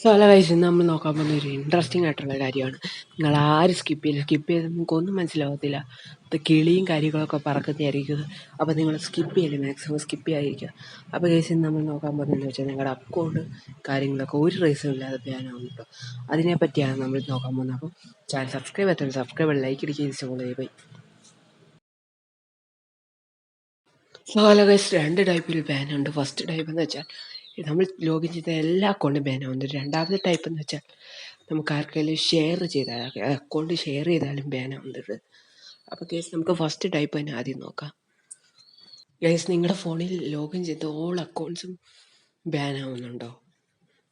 So അല്ല vice നമ്മൾ നോക്കാൻ പോകുന്ന ഒരു ഇൻട്രസ്റ്റിംഗ് ആയിട്ടുള്ള കാര്യമാണ്. നിങ്ങൾ ആരും സ്കിപ്പ് ചെയ്യില്ല. സ്കിപ്പ് ചെയ്ത് നിങ്ങൾക്ക് ഒന്നും മനസ്സിലാവത്തില്ല. അത് കിളിയും കാര്യങ്ങളൊക്കെ പറക്കുന്നതായിരിക്കും. അപ്പോൾ നിങ്ങൾ സ്കിപ്പ് ചെയ്യില്ല മാക്സിമം സ്കിപ്പ് ചെയ്യാതിരിക്കുക. അപ്പോൾ കേസിൽ നമ്മൾ നോക്കാൻ പോകുന്നതെന്ന് വെച്ചാൽ നിങ്ങളുടെ അക്കൗണ്ട് കാര്യങ്ങളൊക്കെ ഒരു റീസൺ ഇല്ലാതെ ബാനാവും കേട്ടോ അതിനെ പറ്റിയാണ് നമ്മൾ നോക്കാൻ പോകുന്നത്. അപ്പോൾ ചാനൽ സബ്സ്ക്രൈബ് എത്തണം സബ്സ്ക്രൈബ് ലൈക്ക് ഇടിക്കുക. ഇൻസ്റ്റാൾ ചെയ്ത് പോയി സോ ഹലോ ഗൈസ് രണ്ട് ടൈപ്പിൽ ബാനുണ്ട് ഫസ്റ്റ് ടൈപ്പ് എന്ന് വെച്ചാൽ നമ്മൾ ലോഗിൻ ചെയ്ത എല്ലാ അക്കൗണ്ടും ബാൻ ആവുന്നുണ്ട്. രണ്ടാമത്തെ ടൈപ്പ് എന്ന് വെച്ചാൽ നമുക്ക് ആർക്കെങ്കിലും ഷെയർ ചെയ്താൽ അക്കൗണ്ട് ഷെയർ ചെയ്താലും ബാൻ ആവുന്നുണ്ട്. അപ്പോൾ കേസ് നമുക്ക് ഫസ്റ്റ് ടൈപ്പ് തന്നെ ആദ്യം നോക്കാം. ഗൈസ് നിങ്ങളുടെ ഫോണിൽ ലോഗിൻ ചെയ്ത ഓൾ അക്കൗണ്ട്സും ബാൻ ആവുന്നുണ്ടോ?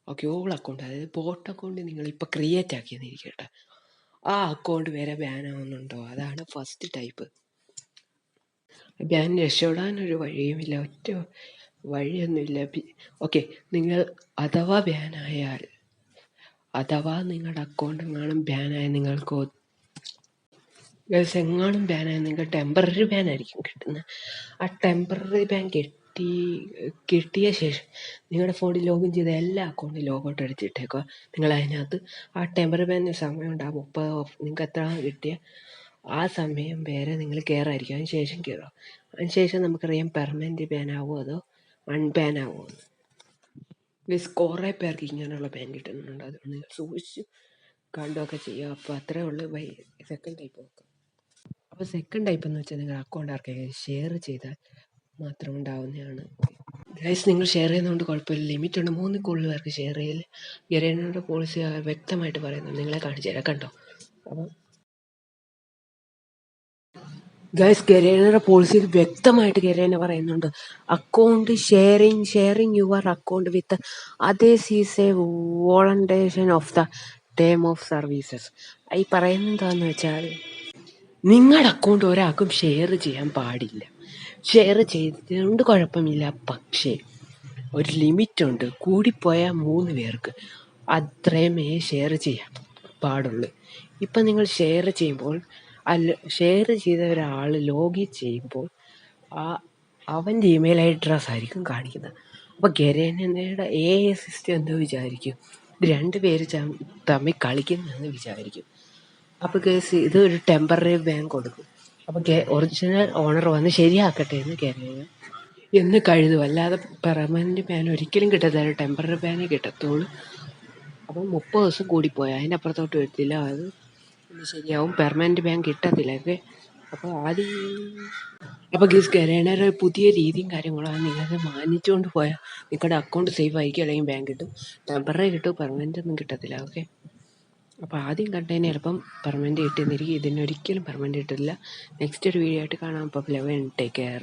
ഓക്കെ ഓൾ അക്കൗണ്ട് അതായത് ബോട്ട് അക്കൗണ്ട് നിങ്ങളിപ്പോൾ ക്രിയേറ്റ് ആക്കിയെന്നിരിക്കട്ടെ ആ അക്കൗണ്ട് വരെ ബാൻ ആവുന്നുണ്ടോ? അതാണ് ഫസ്റ്റ് ടൈപ്പ് ബാൻ രക്ഷപ്പെടാനൊരു വഴിയുമില്ല. ഒറ്റ വഴിയൊന്നുമില്ല. ഓക്കെ നിങ്ങൾ അഥവാ ബാനായാൽ അഥവാ നിങ്ങളുടെ അക്കൗണ്ട് എങ്ങാനും ബാനായാൽ നിങ്ങൾക്ക് എങ്ങാനും ബാനായാൽ നിങ്ങൾക്ക് ടെമ്പററി ബാനായിരിക്കും കിട്ടുന്നത് ആ ടെമ്പററി ബാൻ കിട്ടി കിട്ടിയ ശേഷം നിങ്ങളുടെ ഫോണിൽ ലോഗിൻ ചെയ്ത എല്ലാ അക്കൗണ്ടും ലോഗൗട്ട് അടിച്ചിട്ടേക്കുക നിങ്ങൾ അതിനകത്ത് ആ ടെമ്പററി ബാനിന് സമയം ആ മുപ്പത് നിങ്ങൾക്ക് എത്ര കിട്ടിയ ആ സമയം വരെ നിങ്ങൾ കയറായിരിക്കും അതിന് ശേഷം കയറുക അതിന് ശേഷം നമുക്കറിയാം പെർമനന്റ് ബാനാവോ അതോ അൺബാൻ ആവുമോ എന്ന് മീൻസ് കുറേ പേർക്ക് ഇങ്ങനെയുള്ള ബാൻ കിട്ടുന്നുണ്ട്. അതുകൊണ്ട് നിങ്ങൾ സൂക്ഷിച്ച്. കണ്ടൊക്കെ ചെയ്യുക അപ്പോൾ അത്രേ ഉള്ളൂ. ബൈ സെക്കൻഡ് ടൈപ്പ് നോക്കാം അപ്പോൾ സെക്കൻഡ് ടൈപ്പ് എന്ന് വെച്ചാൽ നിങ്ങൾ അക്കൗണ്ട് ആർക്കെങ്കിലും ഷെയർ ചെയ്താൽ മാത്രം ഉണ്ടാവുന്നതാണ്. ഗൈസ് നിങ്ങൾ ഷെയർ ചെയ്യുന്നതുകൊണ്ട് കുഴപ്പമില്ല. ലിമിറ്റ് ഉണ്ട്. മൂന്ന് കൂടുതൽ പേർക്ക് ഷെയർ ചെയ്യില്ല ഗരേനയുടെ പോളിസി വ്യക്തമായിട്ട് പറയുന്നു നിങ്ങളെ കാണിച്ചു തരാം. കണ്ടോ? അപ്പം ഗൈസ് ഗരേനയുടെ പോളിസിയിൽ വ്യക്തമായിട്ട് ഗരേന പറയുന്നുണ്ട്. Account sharing sharing your account with അതേ is a violation of the term of services ഈ പറയുന്നത് എന്താണെന്ന് വെച്ചാൽ നിങ്ങളുടെ അക്കൗണ്ട് ഒരാൾക്കും ഷെയർ ചെയ്യാൻ പാടില്ല. ഷെയർ ചെയ്തതുകൊണ്ട് കുഴപ്പമില്ല. പക്ഷേ ഒരു ലിമിറ്റുണ്ട് കൂടിപ്പോയാൽ മൂന്ന് പേർക്ക് അത്രയുമേ ഷെയർ ചെയ്യാൻ പാടുള്ളൂ. ഇപ്പം നിങ്ങൾ ഷെയർ ചെയ്യുമ്പോൾ അല്ല ഷെയർ ചെയ്ത ഒരാൾ ലോഗിൻ ചെയ്യുമ്പോൾ ആ അവന്റെ ഇമെയിൽ അഡ്രസ്സ് ആയിരിക്കും കാണിക്കുന്നത്. അപ്പോൾ ഗരേനയുടെ എ ഐ സിസ്റ്റം എന്തോ വിചാരിക്കും. ഇത് രണ്ട് പേര് തമ്മിൽ കളിക്കുന്നതെന്ന് വിചാരിക്കും. അപ്പോൾ കേസ് ഇത് ഒരു ടെമ്പററി ബാങ്ക് കൊടുക്കും. അപ്പോൾ ഒറിജിനൽ ഓണർ വന്ന് ശരിയാക്കട്ടെ എന്ന് ഗരേന എന്ന് കഴുതും. അല്ലാതെ പെർമനന്റ് ബാൻ ഒരിക്കലും കിട്ടത്തില്ല. ടെമ്പററി ബാനേ കിട്ടത്തുള്ളൂ അപ്പം മുപ്പത് ദിവസം കൂടിപ്പോയി. അതിന്റെ അപ്പുറത്തോട്ട് വരത്തില്ല. അത് ശരിയാവും പെർമനന്റ് ബാങ്ക് കിട്ടത്തില്ല. അപ്പോൾ ആദ്യം അപ്പോൾ ഗീസ് ഗരേണയുടെ പുതിയ രീതിയും കാര്യങ്ങളാണ് നിങ്ങൾക്ക് മാനിച്ചുകൊണ്ട് പോയാൽ നിങ്ങളുടെ അക്കൗണ്ട് സേഫ് ആയിരിക്കും അല്ലെങ്കിൽ ബാങ്ക് കിട്ടും. ടെമ്പററി കിട്ടും പെർമനന്റ് ഒന്നും കിട്ടത്തില്ല ഓക്കെ അപ്പോൾ ആദ്യം കണ്ടതിന് ചിലപ്പം പെർമനന്റ് കിട്ടുന്നിരിക്കും ഇതിനൊരിക്കലും പെർമനന്റ് കിട്ടില്ല നെക്സ്റ്റ് ഒരു വീഡിയോ ആയിട്ട് കാണാം. അപ്പോൾ ലെവൻ ടേക്ക് കെയർ